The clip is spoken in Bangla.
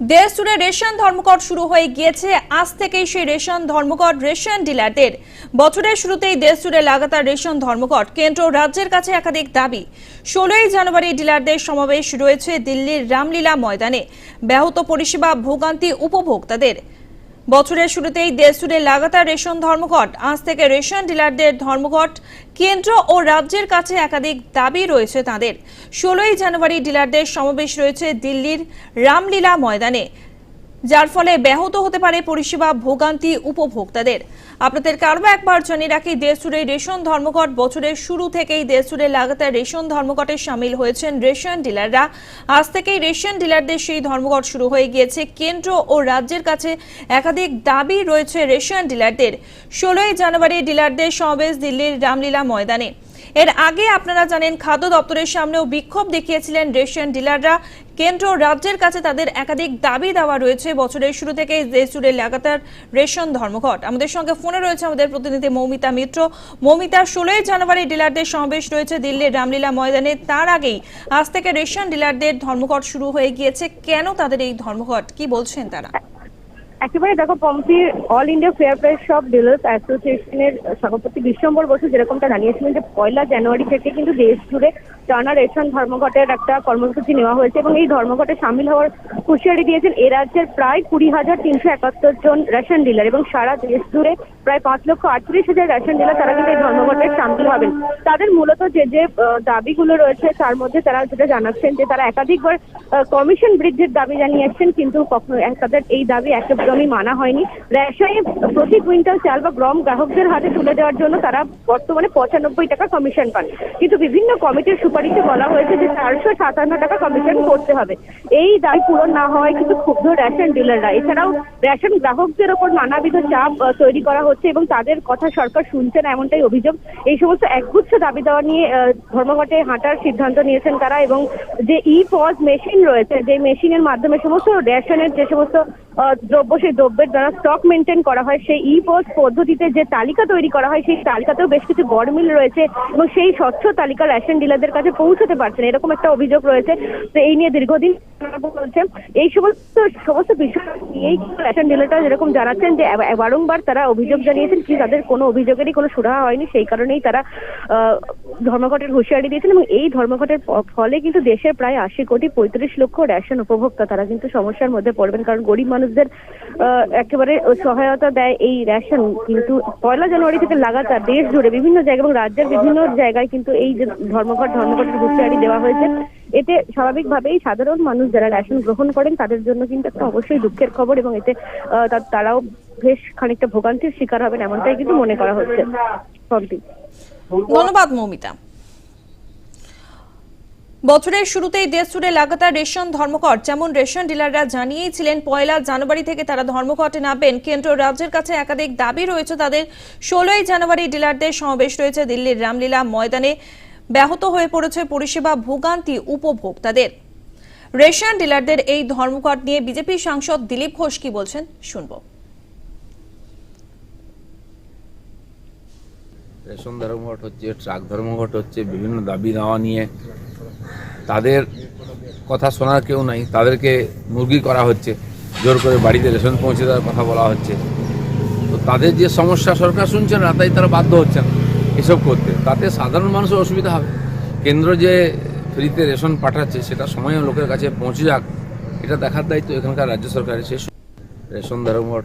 দেশ জুড়ে রেশন ধর্মঘট শুরু হয়ে গিয়েছে। আজ থেকেই সেই রেশন ধর্মঘট রেশন ডিলারদের। বছরের শুরুতেই দেশ জুড়ে লাগাতার রেশন ধর্মঘট, কেন্দ্র রাজ্যের কাছে একাধিক দাবি। ষোলোই জানুয়ারি ডিলারদের সমাবেশ রয়েছে দিল্লির রামলীলা ময়দানে। ব্যাহত পরিষেবা ভোগান্তি উপভোক্তাদের। বছরের শুরুতেই দেশজুড়ে লাগাতার রেশন ধর্মঘট। আজ থেকে রেশন ডিলারদের ধর্মঘট কেন্দ্র ও রাজ্যের কাছে একাধিক দাবি রয়েছে তাদের। ষোলোই জানুয়ারি ডিলারদের সমাবেশ রয়েছে দিল্লির রামলীলা ময়দানে। যার ফলে ব্যাহত হতে পারে পরিষেবা, ভোগান্তি উপভোক্তাদের। আপনাদের আরও একবার জানিয়ে রাখি দেশ জুড়ে রেশন ধর্মঘট বছরের শুরু থেকেই দেশ জুড়ে লাগাতার রেশন ধর্মঘটে সামিল হয়েছেন রেশন ডিলাররা। আজ থেকেই রেশন ডিলারদের সেই ধর্মঘট শুরু হয়ে গিয়েছে। কেন্দ্র ও রাজ্যের কাছে একাধিক দাবি রয়েছে রেশন ডিলারদের। ষোলোই জানুয়ারি ডিলারদের সমাবেশ দিল্লির রামলীলা ময়দানে। এর আগে আপনারা জানেন, খাদ্য দপ্তরের সামনেও বিক্ষোভ দেখিয়েছিলেন রেশন ডিলাররা। কেন্দ্র রাজ্যের কাছে তাদের একাধিক দাবি দেওয়া রয়েছে। বছরের শুরু থেকে দেশ জুড়ে লাগাতার রেশন ধর্মঘট। আমাদের সঙ্গে ফোনে রয়েছে আমাদের প্রতিনিধি মৌমিতা মিত্র। মৌমিতা, ষোলোই জানুয়ারি ডিলারদের সমাবেশ রয়েছে দিল্লির রামলীলা ময়দানে। তার আগেই আজ থেকে রেশন ডিলারদের ধর্মঘট শুরু হয়ে গিয়েছে। কেন তাদের এই ধর্মঘট? কি বলছেন তারা? একেবারে দেখো পম্পির All India Fair Price Shop dealers অ্যাসোসিয়েশনের সভাপতি বিশ্বম্বর বসু যেরকমটা জানিয়েছিলেন যে পয়লা জানুয়ারি থেকে কিন্তু দেশ জুড়ে টানা রেশন ধর্মঘটের একটা কর্মসূচি নেওয়া হয়েছে এবং এই ধর্মঘটে সামিল হওয়ার হুঁশিয়ারি দিয়েছেন এ রাজ্যের প্রায় কুড়ি হাজার তিনশো একাত্তর জন রেশন ডিলার এবং সারা দেশ জুড়ে প্রায় পাঁচ লক্ষ আটত্রিশ হাজার রেশন ডিলার তারা কিন্তু এই ধর্মঘটে সামিল হবেন। তাদের মূলত যে যে দাবিগুলো রয়েছে, তার মধ্যে তারা যেটা জানাচ্ছেন যে, তারা একাধিকবার কমিশন বৃদ্ধির দাবি জানিয়েছেন, কিন্তু কখনো তাদের এই দাবি একদমই মানা হয়নি। রেশনে প্রতি কুইন্টাল চাল বা গ্রাম গ্রাহকদের হাতে তুলে দেওয়ার জন্য তারা বর্তমানে পঁচানব্বই টাকা কমিশন পান। কিন্তু বিভিন্ন কমিটির সুপারিশে বলা হয়েছে যে, চারশো সাতান্ন টাকা কমিশন করতে হবে। এই দাবি পূরণ না হওয়ায় কিন্তু ক্ষুব্ধ রেশন ডিলাররা। এছাড়াও রেশন গ্রাহকদের ওপর নানাবিধ চাপ তৈরি করা হচ্ছে। এবং তাদের কথা সরকার শুনছে না এমনটাই অভিযোগ। এই সমস্ত একগুচ্ছ দাবি দেওয়া নিয়ে ধর্মঘটে হাঁটার সিদ্ধান্ত নিয়েছেন তারা এবং যে ই পজ মেশিন রয়েছে, যে মেশিনের মাধ্যমে সমস্ত রেশনের যে সমস্ত দ্রব্য, সেই দ্রব্যের দ্বারা স্টক মেনটেন করা হয়। সেই ই পজ পদ্ধতিতে যে তালিকা তৈরি করা হয়, সেই তালিকাতেও বেশ কিছু গড়মিল রয়েছে এবং সেই স্বচ্ছ তালিকা রেশন ডিলারদের কাছে পৌঁছতে পারছে না। এরকম একটা অভিযোগ রয়েছে। তো এই নিয়ে দীর্ঘদিন বলছে। এই সমস্ত সমস্ত বিষয় নিয়েই রেশন ডিলাররা যেরকম জানাচ্ছেন যে বারংবার তারা অভিযোগ জানিয়েছেন কি তাদের কোনো অভিযোগেরই কোনো সুরাহা হয়নি। সেই কারণেই তারা ধর্মঘটের হুঁশিয়ারি দিয়েছেন এবং এই ধর্মঘটের ফলে কিন্তু দেশের প্রায় আশি কোটি পঁয়ত্রিশ লক্ষ রেশন উপভোক্তা তারা কিন্তু সমস্যার মধ্যে পড়বেন। কারণ গরিব মানুষদের একেবারে সহায়তা দেয় এই রেশন। কিন্তু পয়লা জানুয়ারি থেকে লাগাতার দেশ জুড়ে বিভিন্ন জায়গায় এবং রাজ্যের বিভিন্ন জায়গায় কিন্তু এই যে ধর্মঘট ধর্মঘট হুঁশিয়ারি দেওয়া হয়েছে। এতে স্বাভাবিকভাবেই সাধারণ মানুষ যারা রেশন গ্রহণ করেন, তাদের জন্য কিন্তু একটা অবশ্যই দুঃখের খবর এবং এতে তারাও বেশ খানিকটা ভোগান্তির শিকার হবেন এমনটাই কিন্তু মনে করা হচ্ছে। ধন্যবাদ, মৌমিতা। বছরের শুরুতেই দেশ জুড়ে লাগাতার রেশন ধর্মঘট, যেমন রেশন ডিলাররা জানিয়েছিলেন, পয়লা জানুয়ারি থেকে তারা ধর্মঘটে নামবেন কেন্দ্র রাজ্যের কাছে একাধিক দাবি রয়েছে। তাদের ষোলোই জানুয়ারি ডিলারদের সমাবেশ রয়েছে দিল্লির রামলীলা ময়দানে। ব্যাহত হয়ে পড়েছে পরিষেবা, ভোগান্তি উপভোক্তাদের রেশন ডিলারদের এই ধর্মঘট নিয়ে বিজেপি সাংসদ দিলীপ ঘোষ কি বলছেন, শুনব। রেশন ধর্মঘট হচ্ছে, ট্রাক ধর্মঘট হচ্ছে, বিভিন্ন দাবি দাওয়া নিয়ে তাদের কথা শোনার কেউ নাই। তাদেরকে মুরগি করা হচ্ছে। জোর করে বাড়িতে রেশন পৌঁছে দেওয়ার কথা বলা হচ্ছে। তো তাদের যে সমস্যা সরকার শুনছে না, তাই তারা বাধ্য হচ্ছে না এসব করতে। তাতে সাধারণ মানুষের অসুবিধা হবে। কেন্দ্র যে ফ্রিতে রেশন পাঠাচ্ছে, সেটা সময়ে লোকের কাছে পৌঁছে যাক, এটা দেখার দায়িত্ব এখানকার রাজ্য সরকারের। শেষ রেশন ধর্মঘট